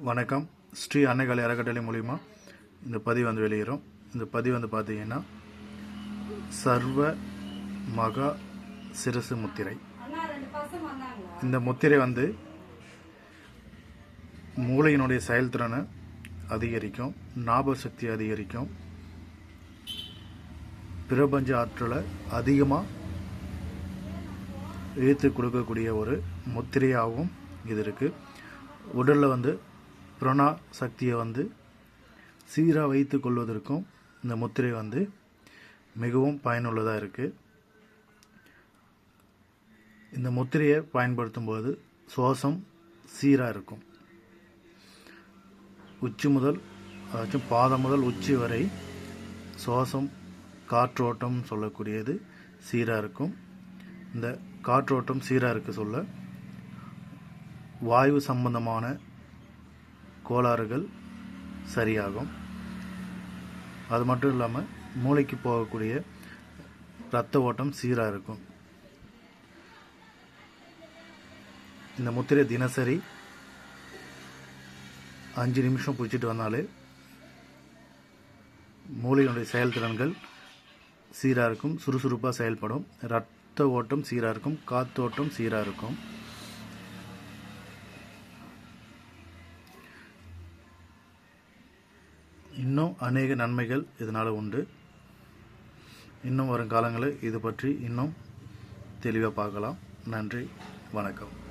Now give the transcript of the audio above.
வணக்கம். ஸ்ரீ அன்னைகாலை அறக்கட்டளை மூலிமா இந்த பதிவு வந்து வெளியிடும் இந்த பதிவு வந்து பார்த்தீங்கன்னா சர்வ மகா சிறுசு முத்திரை. இந்த முத்திரை வந்து மூளையினுடைய செயல்திறனை அதிகரிக்கும் ஞாபக சக்தி அதிகரிக்கும் பிரபஞ்ச ஆற்றலை அதிகமாக இழுத்து கொடுக்கக்கூடிய ஒரு முத்திரையாகவும் இது இருக்குது உடலில் வந்து பிரணா சக்தியை வந்து சீராக வைத்து கொள்வதற்கும் இந்த முத்திரை வந்து மிகவும் பயனுள்ளதாக இருக்குது இந்த முத்திரையை பயன்படுத்தும் போது சுவாசம் சீராக இருக்கும். உச்சி முதல் அதாச்சும் பாதம் முதல் உச்சி வரை சுவாசம் காற்றோட்டம் சொல்லக்கூடியது சீராக இருக்கும். இந்த காற்றோட்டம் சீராக இருக்க சொல்ல வாயு சம்பந்தமான கோளாறுகள் சரியாகும். அது மட்டும் இல்லாமல் மூளைக்கு போகக்கூடிய இரத்த ஓட்டம் சீராக இருக்கும். இந்த முத்திரை தினசரி அஞ்சு நிமிஷம் பிடிச்சிட்டு வந்தாலே மூளையினுடைய செயல்திறன்கள் சீராக இருக்கும் சுறுசுறுப்பாக செயல்படும் ரத்த ஓட்டம் சீராக இருக்கும் காத்தோட்டம் சீராக இருக்கும். இன்னும் அநேக நன்மைகள் இதனால் உண்டு. இன்னும் வரும் காலங்களில் இது பற்றி இன்னும் தெளிவாக பார்க்கலாம். நன்றி. வணக்கம்.